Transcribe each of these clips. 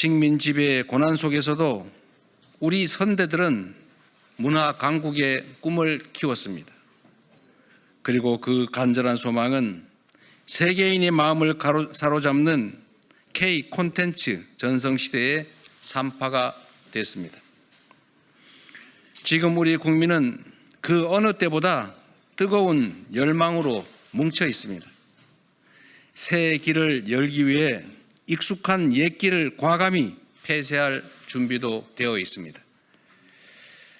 식민 지배의 고난 속에서도 우리 선대들은 문화 강국의 꿈을 키웠습니다. 그리고 그 간절한 소망은 세계인의 마음을 가로, 사로잡는 K 콘텐츠 전성시대의 산파가 됐습니다. 지금 우리 국민은 그 어느 때보다 뜨거운 열망으로 뭉쳐 있습니다. 새 길을 열기 위해 익숙한 옛 길을 과감히 폐쇄할 준비도 되어 있습니다.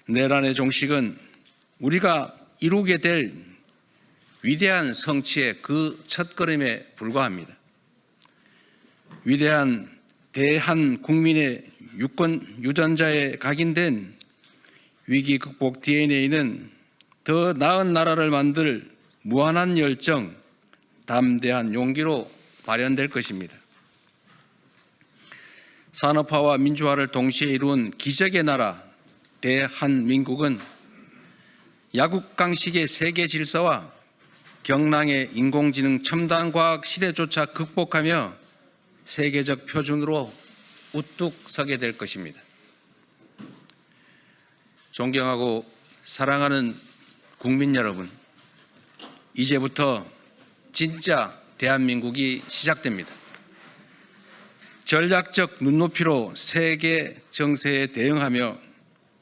내란의 종식은 우리가 이루게 될 위대한 성취의 그 첫걸음에 불과합니다. 위대한 대한 국민의 유권 유전자에 각인된 위기 극복 DNA는 더 나은 나라를 만들 무한한 열정, 담대한 용기로 발현될 것입니다. 산업화와 민주화를 동시에 이룬 기적의 나라 대한민국은 야국강식의 세계 질서와 경랑의 인공지능 첨단 과학 시대조차 극복하며 세계적 표준으로 우뚝 서게 될 것입니다. 존경하고 사랑하는 국민 여러분, 이제부터 진짜 대한민국이 시작됩니다. 전략적 눈높이로 세계 정세에 대응하며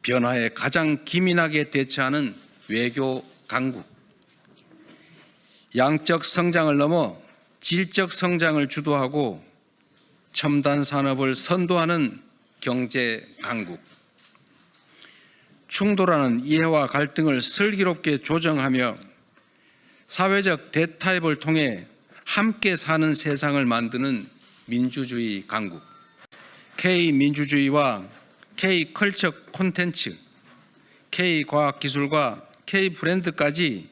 변화에 가장 기민하게 대처하는 외교 강국. 양적 성장을 넘어 질적 성장을 주도하고 첨단 산업을 선도하는 경제 강국. 충돌하는 이해와 갈등을 슬기롭게 조정하며 사회적 대타협을 통해 함께 사는 세상을 만드는 민주주의 강국. K 민주주의와 K 컬처 콘텐츠, K 과학 기술과 K 브랜드까지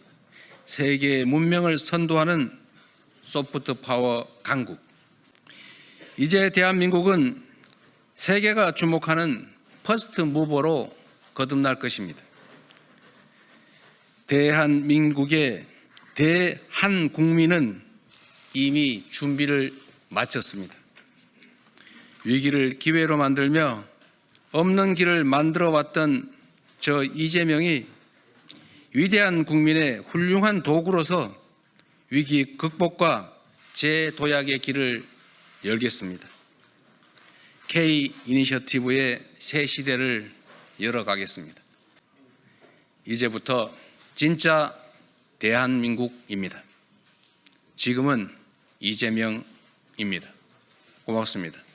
세계 문명을 선도하는 소프트 파워 강국. 이제 대한민국은 세계가 주목하는 퍼스트 무버로 거듭날 것입니다. 대한민국의 대한 국민은 이미 준비를 마쳤습니다. 위기를 기회로 만들며 없는 길을 만들어 왔던 저 이재명이 위대한 국민의 훌륭한 도구로서 위기 극복과 재도약의 길을 열겠습니다. K 이니셔티브의 새 시대를 열어가겠습니다. 이제부터 진짜 대한민국입니다. 지금은 이재명 입니다. 고맙습니다.